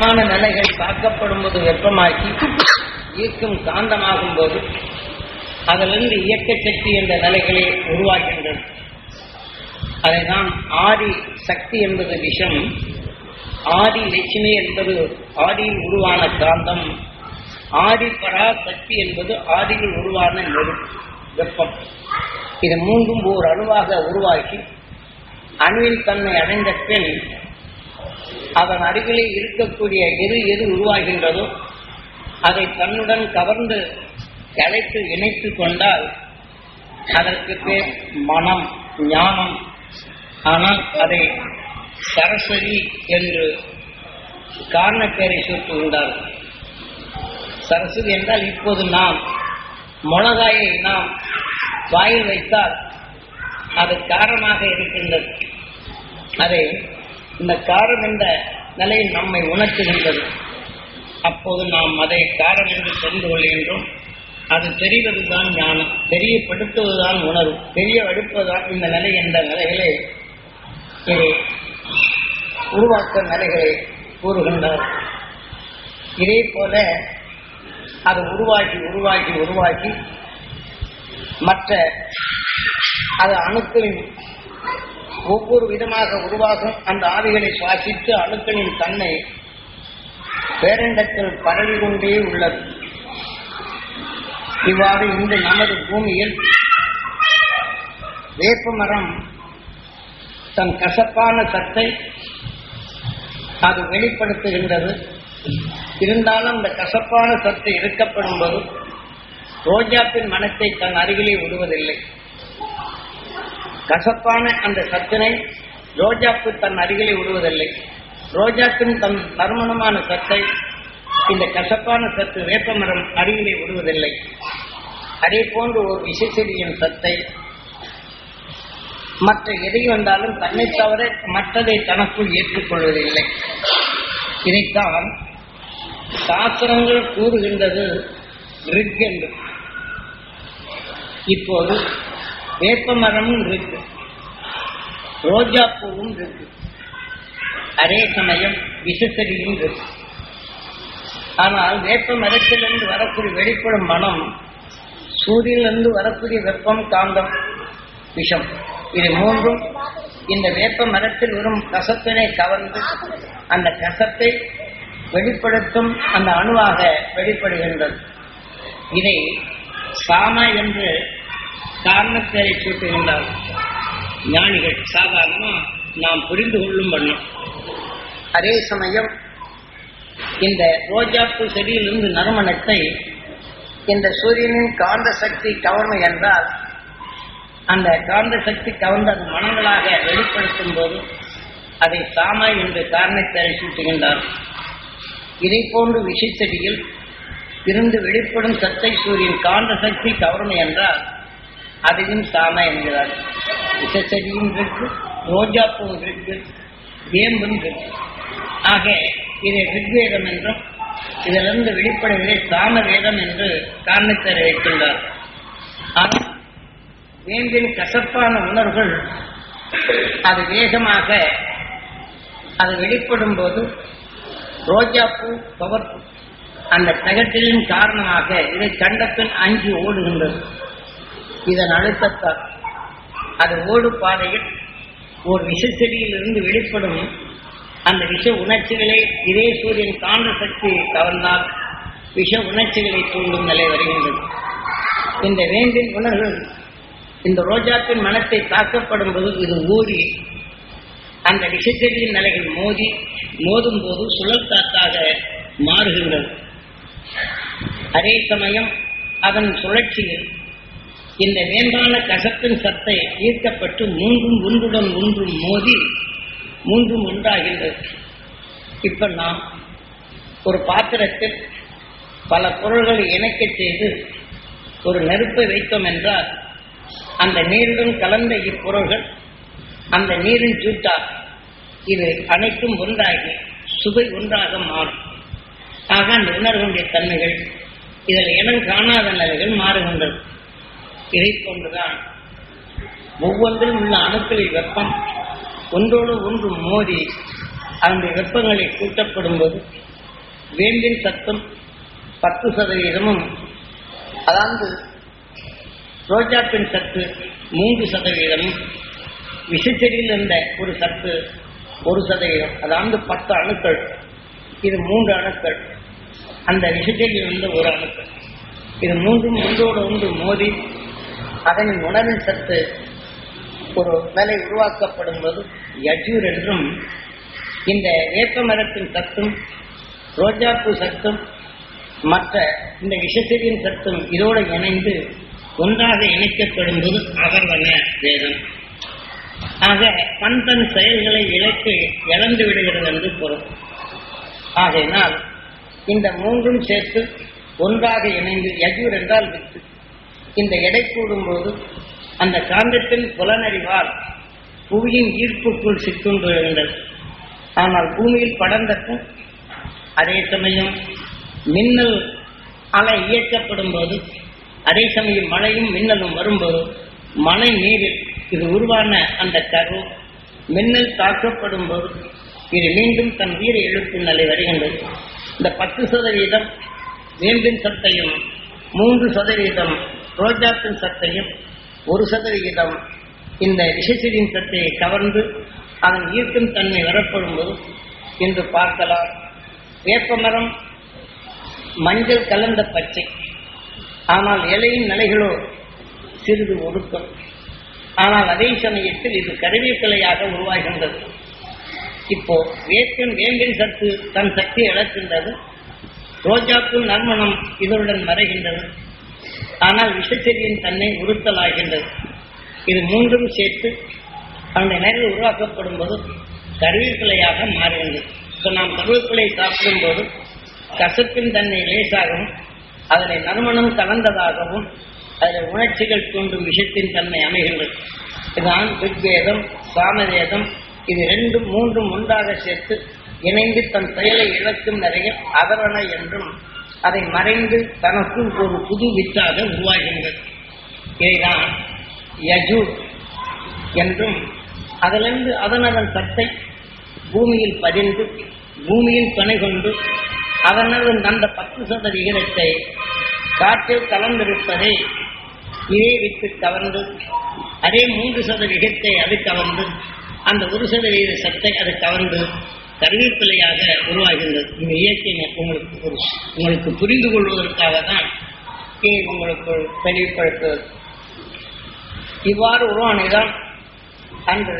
வெப்பமான நிலைகள் தாக்கப்படும் போது வெப்பமாக்கி ஈர்க்கும் காந்தமாகும் போது அதிலிருந்து இயக்க சக்தி என்ற நிலைகளை உருவாகின்றது அதை நாம் ஆதி சக்தி என்பது விஷம் ஆதி லட்சுமி என்பது ஆதியில் உருவான காந்தம் ஆதி பராசக்தி என்பது ஆதியில் உருவான நெரு வெப்பம். இது மூன்றும் ஓர் அணுவாக உருவாக்கி அணுவின் தன்மை அடைந்த பின் அதன் அருகிலே இருக்கக்கூடிய எது எது உருவாகின்றதோ அதை தன்னுடன் கவர்ந்து கலைத்து இணைத்து கொண்டால் அதற்கு பேர் மனம் ஞானம். ஆனால் அதை சரஸ்வதி என்று காரண பெயரை சூட்டுகின்றார் சரஸ்வதி என்றால் இப்போது நாம் மிளகாயை நாம் வாயில் வைத்தால் அது காரணமாக இருக்கின்றது. அதை இந்த காரம் என்ற நிலை நம்மை உணர்த்துகின்றது. அப்போது நாம் அதை காரம் என்று தெரிந்து கொள்கின்றோம். அது தெரிவதுதான் ஞானம். தெரியப்படுத்துவதுதான் உணர்வு. தெரிய எடுப்பதுதான் இந்த நிலை என்ற நிலைகளை இது உருவாக்க நிலைகளை கூறுகின்றார். இதே போல அது உருவாக்கி உருவாக்கி உருவாக்கி மற்ற அது அணுக்களின் ஒவ்வொரு விதமாக உருவாகும் அந்த ஆவிகளை சுவாசித்து அணுக்களின் தன்மை பேரண்டத்தில் பரவி கொண்டே உள்ளது. இவ்வாறு இந்த நமது பூமியில் வேப்ப மரம் தன் கசப்பான சத்தை அது வெளிப்படுத்துகின்றது. இருந்தாலும் அந்த கசப்பான சத்து இருக்கப்படும் போது ரோஜாப்பின் மனத்தை தன் அருகிலே விடுவதில்லை. கசப்பான அந்த சத்தினை ரோஜாப்பு தன் அருகிலே விடுவதில்லை. ரோஜாப்பின் தன் நறுமணமான சத்தை இந்த கசப்பான சத்து வேப்பமரம் அருகிலே விடுவதில்லை. அதே போன்று ஒரு விசைச்செடியின் சத்தை மற்ற எதை வந்தாலும் தன்னை தவிர மற்றதை தனக்குள் ஏற்றுக்கொள்வதில்லை. இதைத்தான் சாஸ்திரங்கள் கூறுகின்றது ரிக் என்று. இப்போது வேப்பமரமும் இருக்கு. ரோஜா பூவும் இருக்கு. அதே சமயம் விசசரியும் இருக்கு. ஆனால் வேப்ப மரத்திலிருந்து வரக்கூடிய வெளிப்படும் மனம் சூரியனிலிருந்து வரக்கூடிய வெப்பம் காந்தம் விஷம். இது மூன்றும் இந்த வேப்ப மரத்தில் வரும் கசப்பினை கவர்ந்து அந்த கசப்பை வெளிப்படுத்தும் அந்த அணுவாக வெளிப்படுகின்றது. இதை சாம என்று காரணத்தை சூட்டுகின்றார் ஞானிகள் சாதாரணமா நாம் புரிந்து கொள்ளும் பண்ணும் அதே சமயம் இந்த ரோஜாப்பூ செடியிலிருந்து நறுமணத்தை இந்த சூரியனின் காந்த சக்தி கவர்மை என்றால் அந்த காந்த சக்தி கவர்ந்த அது மனங்களாக வெளிப்படுத்தும் போது அதை சாமா என்று காரணத்தை சூட்டுகின்றார் இதை போன்று விஷச்செடியில் இருந்து வெளிப்படும் சத்தை சூரியன் காந்த சக்தி கவர்மை என்றால் அதையும் சாம என்கிறார். விஷச்செடியும் இருக்கு ரோஜாப்பூ இருக்கு வேம்பும் இருக்கு. ஆக இதை ரிக்வேதம் என்றும் இதிலிருந்து வெளிப்படுவதை சாம வேதம் என்று காரணத்தை வைக்கின்றார் ஆனால் வேம்பின் கசப்பான உணர்வுகள் அது வேகமாக அது வெளிப்படும் போது ரோஜாப்பூ பவர்ப்பு அந்த தகட்டிலின் காரணமாக இதை கண்டப்பின் அஞ்சு ஓடுகின்றது. இதன் அழுத்தத்தால் அது ஓடு பாதையில் ஒரு விஷச்செடியிலிருந்து வெளிப்படும். அந்த விஷ உணர்ச்சிகளை இதே சூரியன் காந்த சக்தி கவர்ந்தால் விஷ உணர்ச்சிகளை தூண்டும் நிலை வருகின்றது. இந்த வேண்டின் உணர்வு இந்த ரோஜாப்பின் மனத்தை தாக்கப்படும் போது இது ஊறி அந்த விஷச்செடியின் நிலைகள் மோதி மோதும் போது சுழல் காத்தாக மாறுகின்றது. அதே சமயம் அதன் சுழற்சியில் இந்த வேண்டான கசத்தின் சத்தை ஈர்க்கப்பட்டு மூன்றும் ஒன்றுடன் ஒன்றும் மோதி மூன்றும் ஒன்றாகின்றது இப்ப நாம் ஒரு பாத்திரத்தில் பல பொருள்களை இணைக்கச் செய்து ஒரு நெருப்பை வைத்தோம் என்றால் அந்த நீருடன் கலந்த இப்பொருள்கள் அந்த நீரின் சூட்டா இது அனைத்தும் ஒன்றாகி சுவை ஒன்றாக மாறும். ஆக அந்த உணர்வுடைய தன்மைகள் இதில் இனம் காணாத நிலைகள் மாறுகின்றது இதை போன்றுதான் ஒவ்வொன்றிலும் உள்ள அணுக்களில் வெப்பம் ஒன்றோடு ஒன்று மோதி அந்த வெப்பங்களை கூட்டப்படும் போது வேம்பின் சத்தும் பத்து சதவீதமும் அதாவது ரோஜாப்பின் சத்து மூன்று சதவீதமும் விசுச்செடியில் இருந்த ஒரு சத்து ஒரு சதவீதம் அதாவது பத்து அணுக்கள். இது மூன்று அணுக்கள். அந்த விஷச்செடியில் இருந்த ஒரு அணுக்கள். இது மூன்றும் ஒன்றோடு ஒன்று மோதி அதனின் உணவின் சத்து ஒரு நிலை உருவாக்கப்படும் போது யஜூர் என்றும் இந்த வேப்ப மரத்தின் சத்தும் ரோஜாப்பூ சத்தும் மற்ற இந்த விஷச்செடியின் சத்தும் இதோடு இணைந்து ஒன்றாக இணைக்கப்படும் போது அகர்வன வேதம். ஆக தன் தன் செயல்களை இழக்கு இழந்து விடுகிறது என்று பொருள். ஆகையினால் இந்த மூன்றும் சேர்த்து ஒன்றாக இணைந்து யஜூர் என்றால் வித்து. இந்த எடை கூடும்போது அந்த காந்தத்தின் புலனறிவால் புவியின் ஈர்ப்புக்குள் சிக்குண்டு விழுகின்றது ஆனால் பூமியில் படர்ந்தக்கும் அதே சமயம் மின்னல் அலை இயக்கப்படும் போது அதே சமயம் மழையும் மின்னலும் வரும்போது மழை நீரில் இது உருவான அந்த கரு மின்னல் தாக்கப்படும் போது இது மீண்டும் தன் உயிரை எழுப்பும் நிலை வருகின்றது. இந்த பத்து சதவீதம் மீண்டும் சத்தையும் மூன்று சதவீதம் ரோஜாத்தின் சத்தையும் ஒரு சதவிகிதம் இந்த விஷச்செடியின் சத்தையை கவர்ந்து அதன் ஈர்க்கும் தன்மை வரப்படும் போது இன்று பார்க்கலாம். வேப்பமரம் மஞ்சள் கலந்த பச்சை. ஆனால் இலையின் நிலைகளோ சிறிது ஒடுக்கம். ஆனால் அதே சமயத்தில் இது கருவேப்பிலையாக உருவாகின்றது. இப்போ வேப்பின் வேம்பின் சத்து தன் சக்தி இழக்கின்றது. ரோஜாக்கும் நறுமணம் இதனுடன் மறைகின்றது. ஆனால் விஷச்செடியின் தன்னை உறுத்தலாகின்றது. இது மூன்றும் சேர்த்து அந்த நிலை உருவாக்கப்படும் போது கருவேப்பிலையாக மாறுகின்றது இப்போ நாம் கருவேப்பிலை சாப்பிடும் போது கசப்பின் தன்மை லேசாகவும் அதில் நறுமணம் கலந்ததாகவும் அதில் உணர்ச்சிகள் தூண்டும் விஷத்தின் தன்மை அமைகின்றது. இதுதான் ரிக்வேதம் சாமவேதம். இது ரெண்டும் மூன்றும் ஒன்றாக சேர்த்து இணைந்து தன் செயலை இழக்கும் நிறைய அதரண என்றும் அதை மறைந்து தனக்கு ஒரு புது வித்தாக உருவாகின்றது. இதைதான் யஜு என்றும் அதிலிருந்து அதன் அதன் சத்தை பூமியில் பதிந்து பூமியில் துணை கொண்டு அதனது அந்த பத்து சத விகிதத்தை காற்றில் கலந்திருப்பதை இதே வித்து கவர்ந்து அதே மூன்று சத விகிதத்தை அது கவர்ந்து அந்த ஒரு சதவீத சத்தை அது கவர்ந்து கருவேப்பிலையாக உருவாகின்றது. இந்த இயற்கையை உங்களுக்கு உங்களுக்கு புரிந்து கொள்வதற்காக தான் இதை உங்களுக்கு தெளிவுபடுத்துவது இவ்வாறு உருவானதுதான் அன்று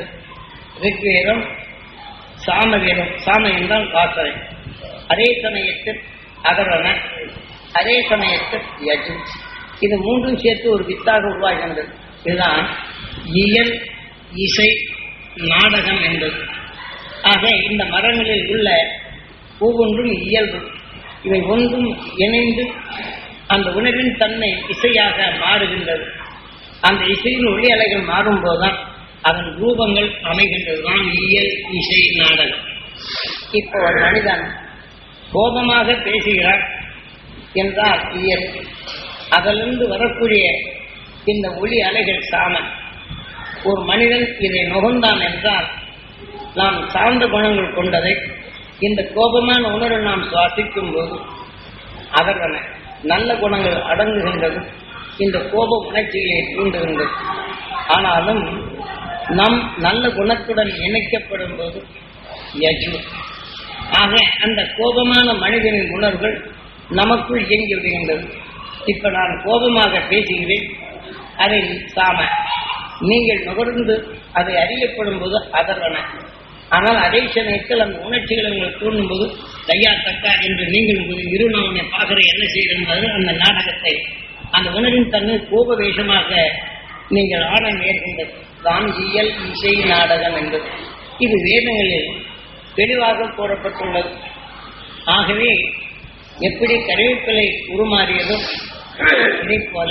ரிக்வேதம் சாமவேதம் சாமயம் தான் வாசனை. அதே சமயத்தில் அகரண அதே சமயத்தில் யஜு. இது மூன்றும் சேர்த்து ஒரு வித்தாக உருவாகின்றது. இதுதான் இயல் இசை நாடகம் என்பது. ஆக இந்த மரங்களில் உள்ள ஒவ்வொன்றும் இயல்பு. இவை ஒன்றும் இணைந்து அந்த உணவின் தன்மை இசையாக மாறுகின்றது. அந்த இசையின் ஒளி அலைகள் மாறும்போதுதான் அதன் ரூபங்கள் அமைகின்றது. தான் இயல் இசை நாடகம் இப்போ ஒரு மனிதன் கோபமாக பேசுகிறார் என்றால் இயல் அதிலிருந்து வரக்கூடிய இந்த ஒளி அலைகள் சாமன். ஒரு மனிதன் இதை நுகர்ந்தான் என்றால் நாம் சார்ந்த குணங்கள் கொண்டதை இந்த கோபமான உணர்வு நாம் சுவாசிக்கும் போது அதற்கன நல்ல குணங்கள் அடங்குகின்றது. இந்த கோப உணர்ச்சிகளை தூண்டுகின்றது. ஆனாலும் நம் நல்ல குணத்துடன் இணைக்கப்படும் போது யஜு ஆக அந்த கோபமான மனிதனின் உணர்வுகள் நமக்குள் இயங்கி விடுகின்றது இப்ப நான் கோபமாக பேசுகிறேன். அதை சாம. நீங்கள் நுகர்ந்து அதை அறியப்படும் போது அதர்வன ஆனால் அதே சமயத்தில் அந்த உணர்ச்சிகளை உங்களுக்கு தூண்டும் போது தையா தக்கா என்று நீங்கள் இரு நான் பார்க்கிற என்ன செய்கிறது அந்த நாடகத்தை அந்த உணர்வின் தன்மை கோப வேஷமாக நீங்கள் ஆட நேர்கின்றது தான் இயல் இசை நாடகம் என்பது. இது வேதங்களில் தெளிவாக கூறப்பட்டுள்ளது. ஆகவே எப்படி கருவேப்பிலை உருமாறியதோ இதே போல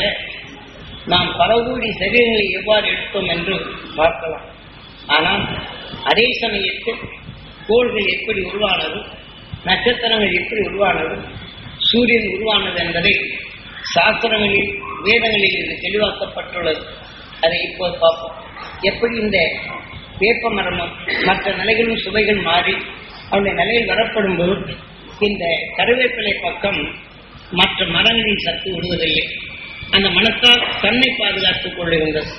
நாம் பல கோடி சரீரங்களை எவ்வாறு எடுத்தோம் என்று பார்க்கலாம். ஆனால் அதே சமயத்தில் கோள்கள் எப்படி உருவானது நட்சத்திரங்கள் எப்படி உருவானது சூரியன் உருவானது என்பதை சாஸ்திரங்களில் வேதங்களில் இது தெளிவாக்கப்பட்டுள்ளது. அதை இப்போது பார்ப்போம். எப்படி இந்த வேப்ப மரமும் மற்ற நிலைகளும் சுவைகள் மாறி அவருடைய நிலையில் வரப்படும் போது இந்த கருவேப்பிலை பக்கம் மற்ற மரங்களின் சத்து விடுவதில்லை அந்த மனத்தால் தன்னை பாதுகாத்துக் கொள்ளுகின்றது.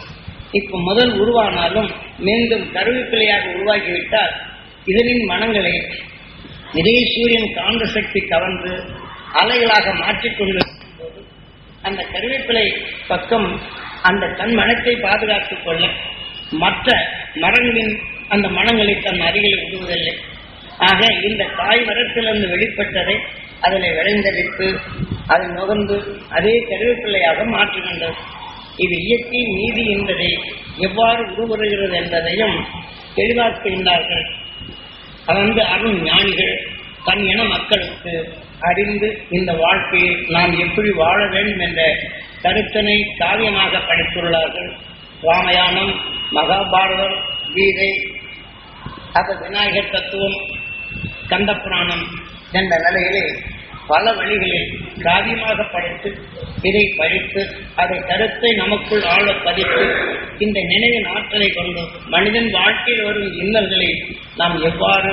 இப்ப முதல் உருவானாலும் மீண்டும் கருவிப்பிள்ளையாக உருவாகிவிட்டால் இதனின் மனங்களை இதே சூரியன் காந்த சக்தி கவர்ந்து அலைகளாக மாற்றிக்கொண்டு அந்த கருவேப்பிலை பக்கம் அந்த தன் மனத்தை பாதுகாத்துக் கொள்ள மற்ற மரங்களின் அந்த மனங்களை தன் அருகில் விடுவதில்லை. ஆக இந்த தாய் மரத்திலிருந்து வெளிப்பட்டதை அதில் விளைந்தெடுத்து அதை நுகர்ந்து அதே கருவேப்பிள்ளையாக மாற்றுகின்றது. இது இயற்கை நீதி என்பதை. எவ்வாறு உருவருகிறது என்பதையும் தெளிவாக்குகின்றார்கள் வந்து அருண் ஞானிகள் தன் இன மக்களுக்கு அறிந்து இந்த வாழ்க்கையை நாம் எப்படி வாழ வேண்டும் என்ற கருத்தனை காவியமாக படைத்துள்ளார்கள். ராமாயணம் மகாபாரதம் கீதை அது விநாயகர் தத்துவம் கந்தபுராணம் என்ற நிலையிலே பல வழிகளில் காவியமாக படைத்து இதை படித்து அதை கருத்தை நமக்குள் ஆழ பதித்து இந்த நினைவின் ஆற்றலை கொண்டு மனிதன் வாழ்க்கையில் வரும் இன்னல்களை நாம் எவ்வாறு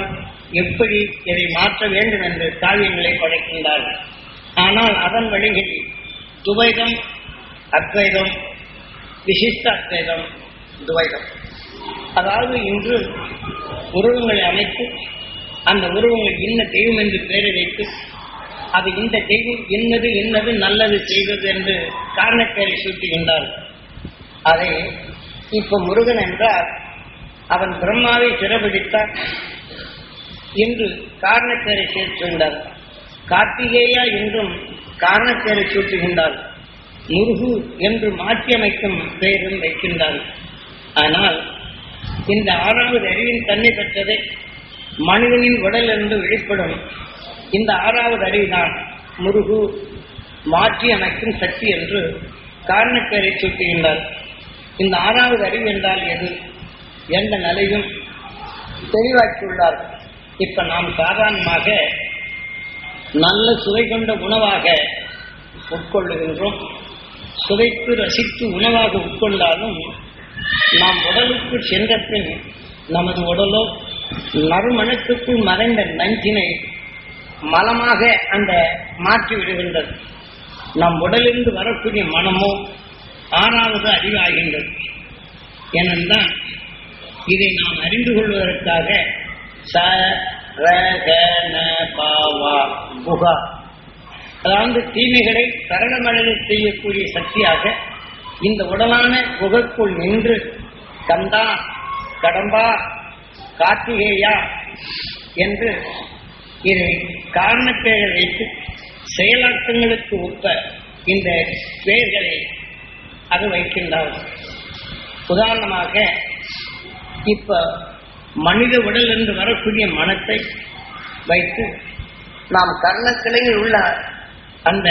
எப்படி இதை மாற்ற வேண்டும் என்று காவியங்களை படைக்கின்றார்கள் ஆனால் அதன் வழிகளில் துவைதம் அத்வைதம் விசிஷ்ட அத்வைதம் துவைதம். அதாவது இன்று உருவங்களை அமைத்து அந்த உருவங்கள் இன்ன தெய்வம் என்று பெயரை வைத்து அது இந்த செய்து இன்னது இன்னது நல்லது செய்வது என்று காரணப்பெயரை சூட்டுகின்றார் அதை இப்ப முருகன் என்றால் அவன் பிரம்மாவை சிறப்பிடித்தார் என்று காரணப்பெயரை சேர்த்துகின்றார் கார்த்திகேயா என்றும் காரணப்பெயரை சூட்டுகின்றார். முருகு என்று மாற்றியமைக்கும் பெயரும் வைக்கின்றார் ஆனால் இந்த ஆறாவது அறிவின் தன்மை பெற்றதை மனிதனின் உடலிலிருந்து வெளிப்படும் இந்த ஆறாவது அறிவுதான் முருகு மாற்றி அமைக்கும் சக்தி என்று காரணப்பேரை சுட்டுகின்றார் இந்த ஆறாவது அறிவு என்றால் எது? எந்த நிலையும் தெளிவாக்கியுள்ளார். இப்ப நாம் சாதாரணமாக நல்ல சுவை கொண்ட உணவாக உட்கொள்ளுகின்றோம். சுவைத்து ரசித்து உணவாக உட்கொண்டாலும் நாம் உடலுக்கு சென்ற பின் நமது உடலோ நறுமணத்துக்குள் மறைந்த நஞ்சினை மலமாக அந்த மாற்றி விடுகின்றது. நம் உடலிருந்து வரக்கூடிய மனமோ ஆறாவது அறிவாகின்றது. ஏனென்றால் இதை நாம் அறிந்து கொள்வதற்காக ச ர க ந புகா அதாவது தீமைகளை சரணமடைய செய்யக்கூடிய சக்தியாக இந்த உடலான குகைக்குள் நின்று கந்தா கடம்பா கார்த்திகேயா என்று இதை காரணப்பெயரை வைத்து செயலாக்கங்களுக்கு ஒப்ப இந்த பெயர்களை அது வைக்கின்றார்கள் உதாரணமாக இப்ப மனித உடல் என்று வரக்கூடிய மனத்தை வைத்து நாம் கர்ணக்கிளையில் உள்ள அந்த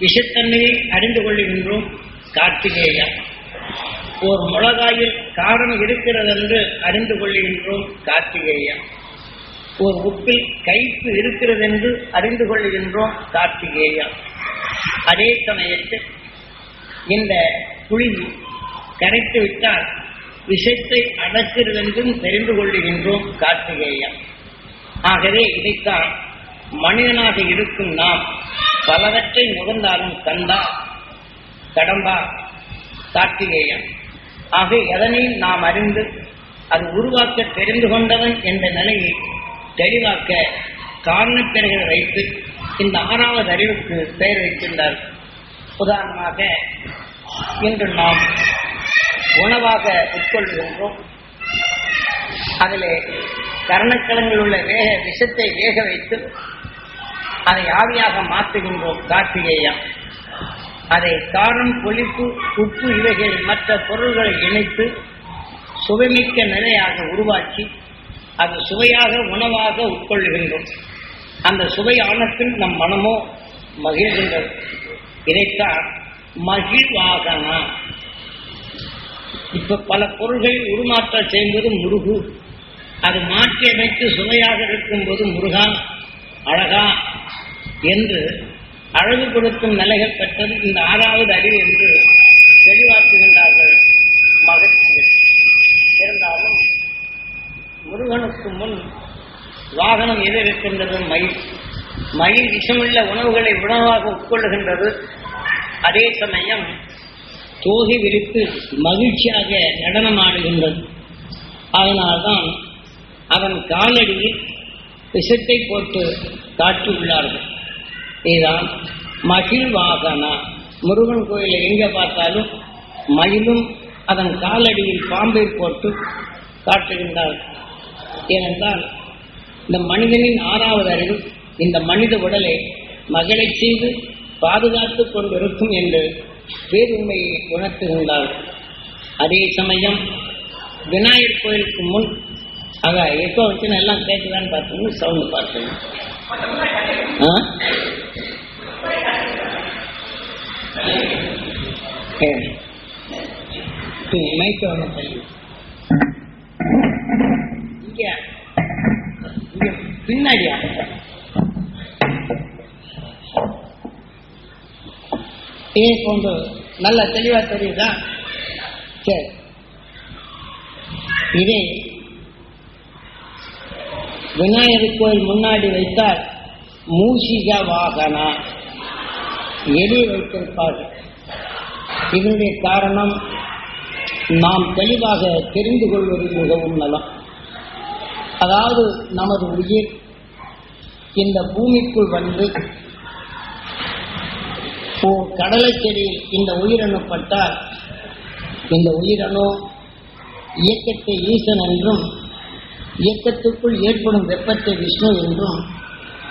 விஷத்தன்மையை அறிந்து கொள்கின்றோம் கார்த்திகேயா. ஒரு மிளகாயில் காரணம் இருக்கிறது என்று அறிந்து கொள்கின்றோம் கார்த்திகேயா. ஒரு உப்பில் கைப்பு இருக்கிறது என்று அறிந்து கொள்கின்றோம் கார்த்திகேயா. அதே சமயத்தில் இந்த குழி கரைத்து விட்டால் விஷத்தை அடக்கிறது என்றும் தெரிந்து கொள்ளுகின்றோம் கார்த்திகேயா. ஆகவே இதைத்தான் மனிதனாக இருக்கும் நாம் பலவற்றை நுகர்ந்தாலும் தந்தா கடம்பா கார்த்திகேயன் ஆக எதனையும் நாம் அறிந்து அது உருவாக்க தெரிந்து கொண்டவன் என்ற நிலையை தெளிவாக்க காரணப்பெயர்களை வைத்து இந்த ஆறாவது அறிவுக்கு பெயர் வைக்கின்றார். உதாரணமாக இன்று நாம் உணவாக உட்கொள்கின்றோம். அதிலே கரணக்கிழங்கில் உள்ள வேக விஷத்தை வேக வைத்து அதை ஆவியாக மாற்றுகின்றோம் கார்த்திகேயா. அதை காரம் பொழிப்பு உப்பு இவைகள் மற்ற பொருள்களை இணைத்து சுவைமிக்க நிலையாக உருவாக்கி அது சுவையாக உணவாக உட்கொள்ளுகின்றோம் அந்த சுவையான பின் நம் மனமோ மகிழ்கின்றது. இதைத்தான் மகிழ்வாகனா. இப்ப பல பொருள்களை உருமாற்றம் செய்யும்போது முருகு. அது மாற்றி அமைத்து சுவையாக இருக்கும்போது முருகா அழகா என்று அழகு கொடுக்கும் நிலைகள் பெற்றது. இந்த ஆறாவது அறிவு என்று தெளிவாக்குகின்றார்கள் மகிழ்ச்சி இருந்தாலும் முருகனுக்கு முன் வாகனம் எது இருக்கின்றது மயில். மயில் விஷமுள்ள உணவுகளை உணவாக உட்கொள்ளுகின்றது. அதே சமயம் தோகை விரித்து மகிழ்ச்சியாக நடனமாடுகின்றது. அதனால்தான் அதன் காலடியில் விஷத்தை போட்டு காட்டியுள்ளார்கள். இதுதான் மகிழ் வாகனா. முருகன் கோயிலை எங்க பார்த்தாலும் மயிலும் அதன் காலடியில் பாம்பை போட்டு காட்டுகின்றார்கள் ஏனென்றால் இந்த மனிதனின் ஆறாவது அறிவு இந்த மனித உடலை மகளை செய்து பாதுகாத்துக் கொண்டிருக்கும் என்று பேருண்மையை உணர்த்துகின்றார்கள் அதே சமயம் விநாயகர் கோயிலுக்கு முன் ஆக எப்போ வச்சு எல்லாம் கேட்குதான்னு பார்த்தோம்னு சவுண்டு பார்த்தோம் ஆ? சரி. ஒன்று பின்னாடி பின்னாடியா இதே போன்று நல்ல தெளிவா தெரியுதா? சரி. இதே விநாயகர் கோயில் முன்னாடி வைத்தால் மூஷிக வாகனா. எலி வைத்திருப்பார்கள். இதனுடைய காரணம் நாம் தெளிவாக தெரிந்து கொள்வது மிகவும் நலம். அதாவது நமது உயிர் இந்த பூமிக்குள் வந்து ஓ கடலை செடியில் இந்த உயிரணு பட்டால் இந்த உயிரணு இயக்கத்தை ஈசன் என்றும் இயக்கத்துக்குள் ஏற்படும் வெப்பத்தை விஷ்ணு என்றும்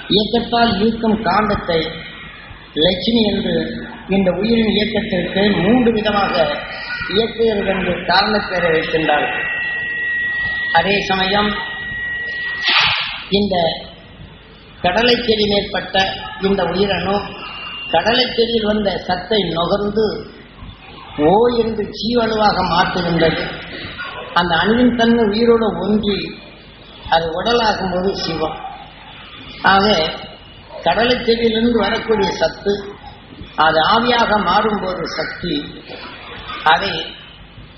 இயக்கத்தால் ஈர்க்கும் காந்தத்தை லட்சுமி என்று இந்த உயிரின் இயக்கத்திற்கு மூன்று விதமாக இயக்குகிறது என்று காரணப்பேரை வைக்கின்றார்கள் அதே சமயம் இந்த கடலை செடி மேற்பட்ட இந்த உயிரணு கடலை செடியில் வந்த சத்தை நுகர்ந்து ஓ என்று ஜீவணுவாக மாற்றுகின்றது. அந்த அணுவின் தன்மை உயிரோடு ஒன்றி அது உடலாகும் போது சிவம். ஆக கடலை செடியிலிருந்து வரக்கூடிய சத்து அது ஆவியாக மாறும்போது சக்தி அதை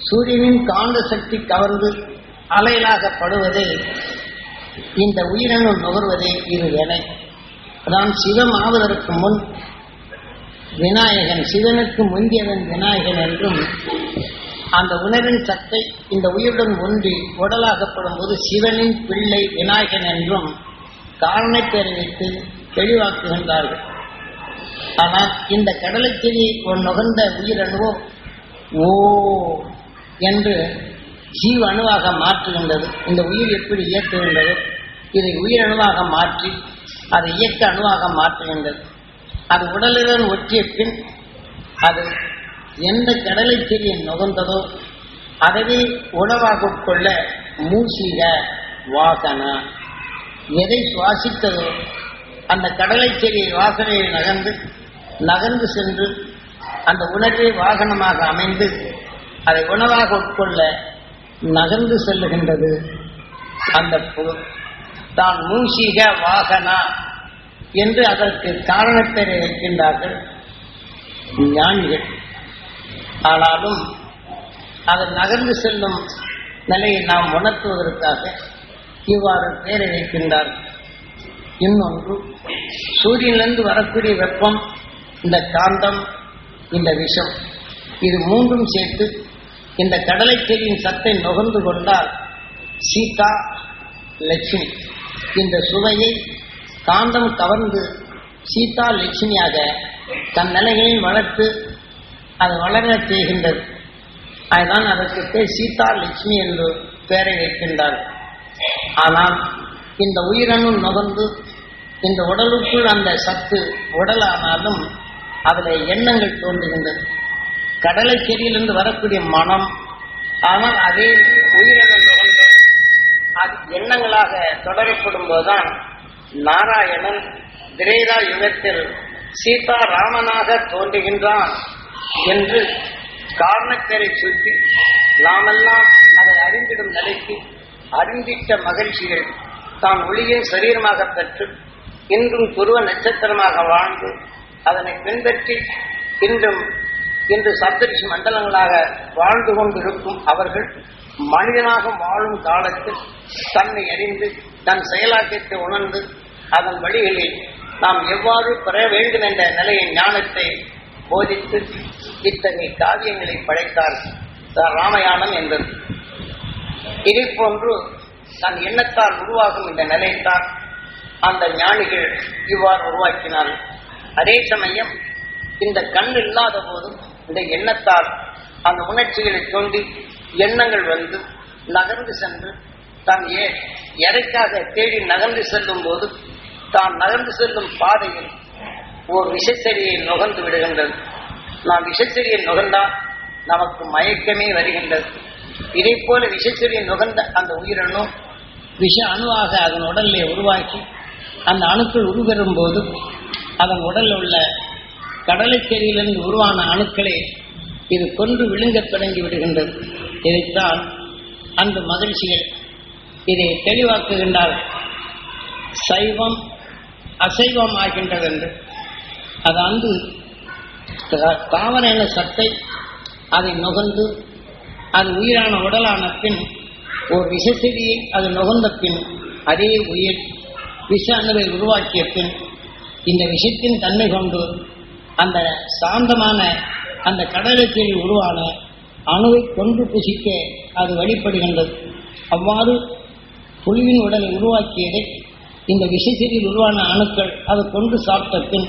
சூரியனின் காந்த சக்தி கவர்ந்து அலையலாகப்படுவதை இந்த உயிரணு நுகர்வதே இது வினை அதான் சிவம் ஆவதற்கு முன் விநாயகன் சிவனுக்கு முந்தியவன் விநாயகன் என்றும் அந்த உணவின் சத்தை இந்த உயிருடன் ஒன்றி உடலாகப்படும் போது சிவனின் பிள்ளை விநாயகன் என்றும் காரணப்பேரை வைத்து தெளிவாக்குகின்றார்கள். ஆனால் இந்த கடலைச்செடி ஒரு நுகர்ந்த உயிரணுவோ? ஓ என்று ஜீவ அணுவாக மாற்றுகின்றது. இந்த உயிர் எப்படி இயக்குகின்றது? இதை உயிரணுவாக மாற்றி அதை இயக்க அணுவாக மாற்றுகின்றது அது உடலுடன் ஒற்றிய பின் அது எந்த கடலை செடியை நுகர்ந்ததோ அதவே உணவாக கொள்ள மூசிக வாசனா. எதை சுவாசித்ததோ அந்த கடலை செடியை வாசனையை நகர்ந்து நகர்ந்து சென்று அந்த உணர்வே வாகனமாக அமைந்து அதை உணவாக உட்கொள்ள நகர்ந்து செல்லுகின்றது. அந்த பொருள் தான் மூஷிக வாகனா என்று அதற்கு காரணத்தை இருக்கின்றார்கள். ஞானிகள். ஆனாலும் அது நகர்ந்து செல்லும் நிலையை நாம் உணர்த்துவதற்காக இவ்வாறு பெயரை வைக்கின்றார்கள் இன்னொன்று சூரியனிலிருந்து வரக்கூடிய வெப்பம் இந்த காந்தம் இந்த விஷம் இது மூன்றும் சேர்த்து இந்த கடலை செடியின் சத்தை நுகர்ந்து கொண்டால் சீதா லட்சுமி. இந்த சுவையை காந்தம் கவர்ந்து சீதா லட்சுமியாக தன் நிலைகளில் வளர்த்து அது வளர செய்கின்றது. அதுதான் அதற்கு பேர் சீதா லட்சுமி என்று பெயரை வைக்கின்றார். ஆனால் இந்த உயிரணு நுகர்ந்து இந்த உடலுக்குள் அந்த சத்து உடலானாலும் அதில் எண்ணங்கள் தோன்றுகின்றது. கடலை செடியிலிருந்து வரக்கூடிய மனம் ஆனால் அதே உயிரணு எண்ணங்களாக தொடரப்படும் போதுதான் நாராயணன் திரேதா யுகத்தில் சீதா ராமனாக தோன்றுகின்றான் என்று காரணக்கரை சுற்றி நாமெல்லாம் அதை அறிந்திடும் நிலைக்கு அறிந்திட்ட மகிழ்ச்சிகள் தான் ஒளியை சரீரமாக பெற்று இன்றும் துருவ நட்சத்திரமாக வாழ்ந்து அதனை பின்பற்றி இன்றும் இன்று சப்தரிஷி மண்டலங்களாக வாழ்ந்து கொண்டிருக்கும் அவர்கள் மனிதனாக வாழும் காலத்தில் தன்னை அறிந்து தன் செயலாக்கத்தை உணர்ந்து அதன் வழிகளில் நாம் எவ்வாறு பெற வேண்டும் என்ற நிலையின் ஞானத்தை போதித்து இத்தகைய காவியங்களை படைத்தார் ராமயானம் என்பது. இதே போன்று தன் எண்ணத்தால் உருவாகும் இந்த நிலைத்தான் அந்த ஞானிகள் இவ்வாறு உருவாக்கினார் அதே சமயம் இந்த கண் இல்லாத போதும் இந்த எண்ணத்தால் அந்த உணர்ச்சிகளை தோண்டி எண்ணங்கள் வந்து நகர்ந்து சென்று தான் ஏ எதைக்காக தேடி நகர்ந்து செல்லும் போது தான் நகர்ந்து செல்லும் பாதையில் ஒரு விஷச்செடியை நுகர்ந்து விடுகின்றது. நாம் விஷச்செடியை நுகர்ந்தால் நமக்கு மயக்கமே வருகின்றது. இதே போல விஷச்செடியை நுகர்ந்த அந்த உயிரணு விஷ அணுவாக அதன் உடலிலே உருவாக்கி அந்த அணுக்கள் உருவெறும் போது அதன் உடலில் உள்ள கடலைச்செடியிலிருந்து உருவான அணுக்களை இது கொன்று விழுங்கத் தொடங்கி விடுகின்றது. இதைத்தான் அந்த மகிழ்ச்சிகள் இதை தெளிவாக்குகின்றார்கள் சைவம் அசைவம் ஆகின்றது என்று அது அன்பு. தாவர என சத்தை அதை நுகர்ந்து அது உயிரான உடலான பின் ஒரு விஷசெடியை அது நுகர்ந்த பின் அதே உயிர் விஷ அணுவை உருவாக்கிய பின் இந்த விஷத்தின் தன்மை கொண்டு அந்த சாந்தமான அந்த கடலைச்செடி உருவான அணுவை கொன்று புசிக்க அது வழிபடுகின்றது. அவ்வாறு புலியின் உடலை உருவாக்கியதை இந்த விஷச்செடியில் உருவான அணுக்கள் அதை கொண்டு சாப்பிட்ட பின்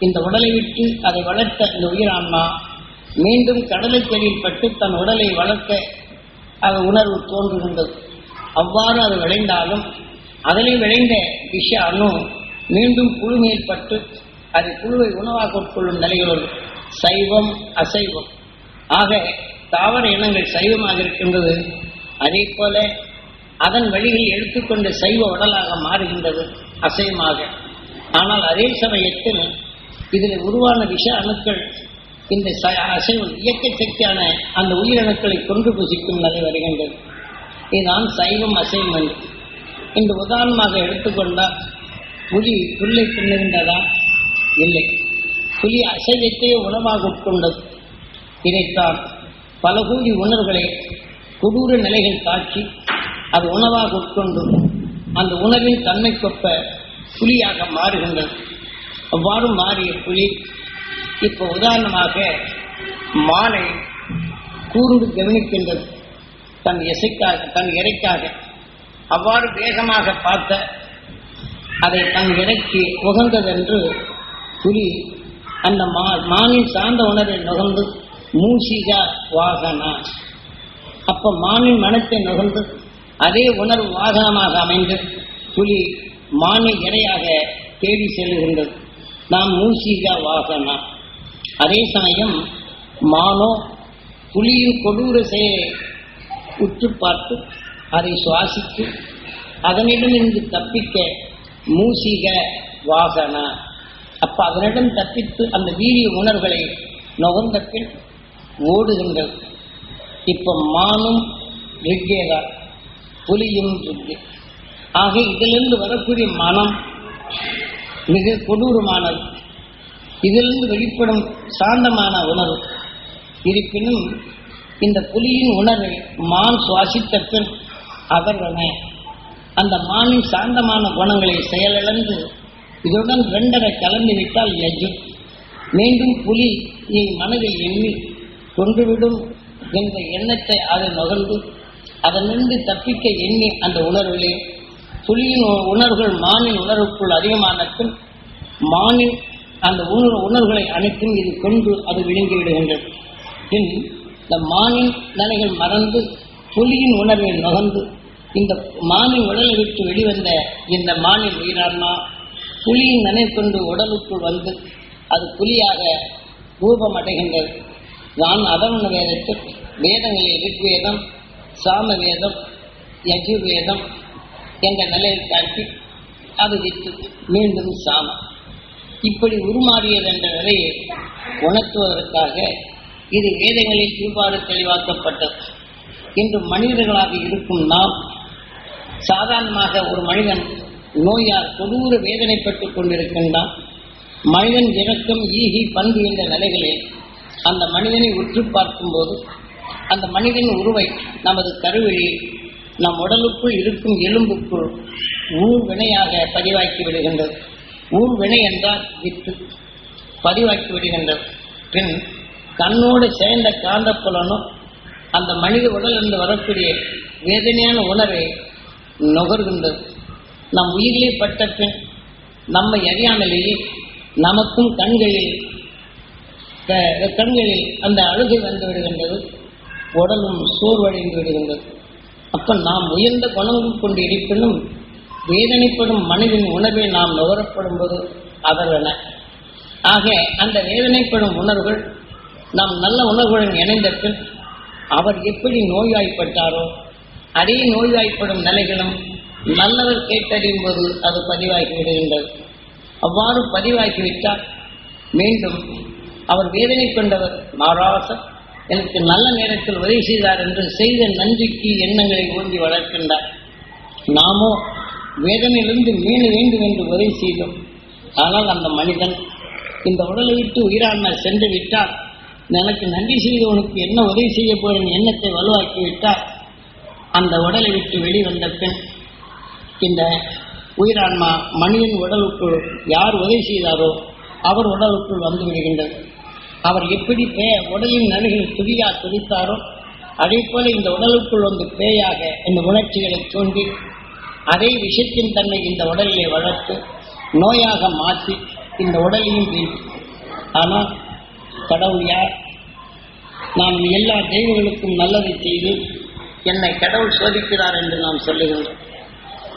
இந்த உடலை விட்டு அதை வளர்த்த இந்த உயிரான்மா மீண்டும் கடலை செடியில் பட்டு தன் உடலை வளர்க்க அது உணர்வு தோன்றுகின்றது. அவ்வாறு அது விளைந்தாலும் அதனை விளைந்த விஷ அணு மீண்டும் புழு மேல் பட்டு அது புழுவை உணவாக உட்கொள்ளும் நிலையோடு சைவம் அசைவம். ஆக தாவர இனங்கள் சைவமாக இருக்கின்றது. அதே போல அதன் வழியில் எடுத்துக்கொண்ட சைவ உடலாக மாறுகின்றது அசைவமாக. ஆனால் அதே சமயத்தில் இதில் உருவான விஷ அணுக்கள் இந்த அசைவம் இயக்க சக்தியான அந்த உயிரணுக்களை கொன்று புசிக்கும் நிலை வருகின்றது. இதுதான் சைவம் அசைவம் என்று. இந்த உதாரணமாக எடுத்துக்கொண்டால் புலி புல்லை தின்னுகின்றதா இல்லை. புலி அசைவத்தையே உணவாக உட்கொண்டது இதைத்தான் பல கோடி உணர்வுகளை கொடூர நிலைகள் காட்சி அது உணவாக உட்கொண்டு அந்த உணவின் தன்மைக்கொப்ப புலியாக மாறுகின்றது அவ்வாறு மாறிய புலி இப்போ உதாரணமாக மாலை கூர்ந்து கவனிக்கின்றது. தன் இசைக்காக தன் இறைக்காக. அவ்வாறு வேகமாக பார்த்த அதை தன் இறைக்கு உகந்ததென்று புலி அந்த மா மானின் சார்ந்த உணர்வை நுகர்ந்து மூசிகா வாகனா. அப்ப மானின் மனத்தை நுகர்ந்து அதே உணர்வு வாகனமாக அமைந்து புலி மானை இரையாக தேடி செல்லுகின்றது நாம் மூசிகா வாகனா. அதே சமயம் மானோ புலியின் கொடூர செயலை உற்று பார்த்து அதை சுவாசித்து அதனிடமிருந்து தப்பிக்க மூசிக வாகனா. அப்ப அதனிடம் தப்பித்து அந்த வீரிய உணர்வுகளை நுகர்ந்த பின் ஓடுகின்றது இப்ப மானும் ரிக்கேதா புலியும் ரிக்கே ஆக இதிலிருந்து வரக்கூடிய மனம் மிக கொடூரமானது. இதிலிருந்து வெளிப்படும் சாந்தமான உணர்வு. இருப்பினும் இந்த புலியின் உணர்வை மான் சுவாசித்த பின் அவர்வன அந்த மானின் சாந்தமான குணங்களை செயலிழந்து இதுடன் ரெண்டரை கலந்து விட்டால் யஜு மீண்டும் புலியை மனதில் எண்ணி கொன்றுவிடும் என்ற எண்ணத்தை அதை நுகர்ந்து அதனின்று தப்பிக்க எண்ணி அந்த உணர்விலே புலியின் உணர்வுகள் மானின் உணர்வுக்குள் அதிகமான மானின் அந்த உணர்வு உணர்வுகளை அனைத்தும் இது கொண்டு அது விழுங்கி விடுகின்றது. பின் இந்த மானின் நிலைகள் மறந்து புலியின் உணர்வை நுகர்ந்து இந்த மானின் உடலை விட்டு வெளிவந்த இந்த மானின் உயிரான்மா புலியின் நினைவு கொண்டு உடலுக்குள் வந்து அது புலியாக ரூபமடைகின்றது. நான் அதர்வண வேதத்தில் வேதங்களில் ரிக்வேதம் சாம வேதம் யஜுர்வேதம் என்ற நிலையில் காட்டி அது வித்து மீண்டும் சாமம். இப்படி உருமாறியது என்ற நிலையை உணர்த்துவதற்காக இது வேதங்களில் இவ்வாறு தெளிவாக்கப்பட்டது. இன்று மனிதர்களாக இருக்கும் நாம் சாதாரணமாக ஒரு மனிதன் நோயால் கொடூர வேதனைப்பட்டுக் கொண்டிருக்கின்றான். மனிதன் இறக்கம் ஈகி பண்பு என்ற நிலைகளில் அந்த மனிதனை உற்று பார்க்கும்போது அந்த மனிதன் உருவை நமது கருவிழி நம் உடலுக்குள் இருக்கும் எலும்புக்குள் ஊர் வினையாக பதிவாக்கி விடுகின்றது. ஊர் வினை என்றால் வித்து பதிவாக்கி விடுகின்றது. பின் கண்ணோடு சேர்ந்த காந்தப்புலனும் அந்த மனித உடல் என்று வரக்கூடிய வேதனையான உணர்வை நுகர்கின்றது. நம் உயிரிலே பட்ட பின் நம்மை அறியாமலேயே நமக்கும் கண்களில் கண்களில் அந்த அழுகை வந்து விடுகின்றது உடலும் சோர்வடைந்து விடுகின்றது. அப்ப நாம் உயர்ந்த குணங்கள் கொண்டு இருப்பினும் வேதனைப்படும் மனிதன் உணர்வை நாம் நுகரப்படும் போது அதர்வன ஆக அந்த வேதனைப்படும் உணர்வுகள் நாம் நல்ல உணர்வுடன் இணைந்த பின் அவர் எப்படி நோய்வாய்ப்பட்டாரோ அதே நோய்வாய்ப்படும் நிலைகளும் நல்லவர் கேட்டறியும் போது அது பதிவாகி விடுகின்றது. அவ்வாறு பதிவாகிவிட்டால் மீண்டும் அவர் வேதனை கொண்டவர் நாராசர் எனக்கு நல்ல நேரத்தில் உதவி செய்தார் என்று செய்த நன்றிக்கு எண்ணங்களை ஊன்றி வளர்க்கின்றார். நாமோ வேதனையிலிருந்து மீள வேண்டும் என்று உதவி செய்தோம். ஆனால் அந்த மனிதன் இந்த உடலை விட்டு உயிரான சென்று விட்டால் எனக்கு நன்றி செய்தவனுக்கு என்ன உதவி செய்ய போறேன் எண்ணத்தை வலுவாக்கி விட்டால் அந்த உடலை விட்டு வெளிவந்த பின் இந்த உயிரான்மா மனிதன் உடலுக்குள் யார் உதவி செய்தாரோ அவர் உடலுக்குள் வந்து விடுகின்றது. அவர் எப்படி பே உடலின் நடுகில் துதியா துதித்தாரோ அதே போல இந்த உடலுக்குள் வந்து பேயாக இந்த உணர்ச்சிகளை தூண்டி அதே விஷத்தின் தன்மை இந்த உடலிலே வளர்த்து நோயாக மாற்றி இந்த உடலையும் வீழ்த்தி. ஆனால் கடவுள் யார்? நாம் எல்லா தெய்வங்களுக்கும் நல்லதை செய்து என்னை கடவுள் சோதிக்கிறார் என்று நாம் சொல்லுகின்றோம்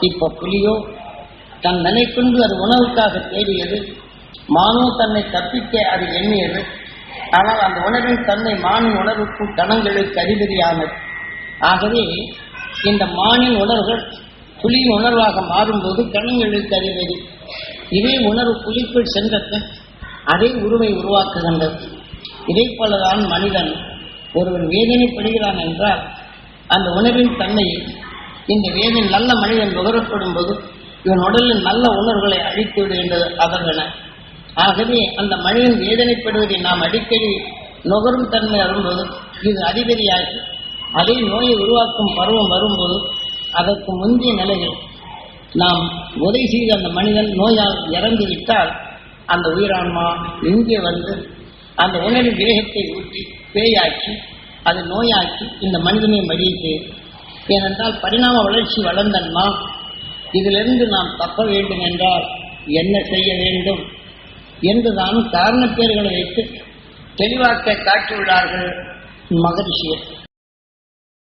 இப்ப புலியோ தன் நினைக்கொண்டு அது உணவுக்காக தேடியது மானோ தன்னை தப்பிக்க அது எண்ணியது ஆனால் அந்த உணர்வின் தன்மை மானின் உணர்வுக்கும் கணங்களுக்கு அதிபதியானது. ஆகவே இந்த மானின் உணர்வுகள் புலியின் உணர்வாக மாறும்போது கணங்களுக்கு அதிபதி. இதே உணர்வு புலிக்குள் சென்றபின் அதே உருவை உருவாக்குகின்றது. இதே போலதான் மனிதன் ஒருவன் வேதனைப்படுகிறான் என்றால் அந்த உணர்வின் தன்மையை இந்த வேதனை நல்ல மனிதன் நுகரப்படும் போது இவன் உடலில் நல்ல உணர்வுகளை அழித்து விடுகின்றது அதர்வன ஆகவே அந்த மனிதன் வேதனைப்படுவதை நாம் அடிக்கடி நுகரும் தன்மை வரும்போது இது அதிபதியாகி அதே நோயை உருவாக்கும் பருவம் வரும்போது அதற்கு முந்தைய நிலையில் நாம் உதவி செய்த அந்த மனிதன் நோயால் இறந்து விட்டால் அந்த உயிரான்மா இங்கே வந்து அந்த உணவின் கிரகத்தை ஊற்றி பேயாக்கி அது நோயாக்கி இந்த மனிதனை மடியிட்டு ஏனென்றால் பரிணாம வளர்ச்சி வளர்ந்தன்மா இதிலிருந்து நாம் தப்ப வேண்டும் என்றால் என்ன செய்ய வேண்டும்? என்றுதான் காரணப்பேர்களை வைத்து தெளிவாக்க காட்டியுள்ளார்கள் மகரிஷியர்.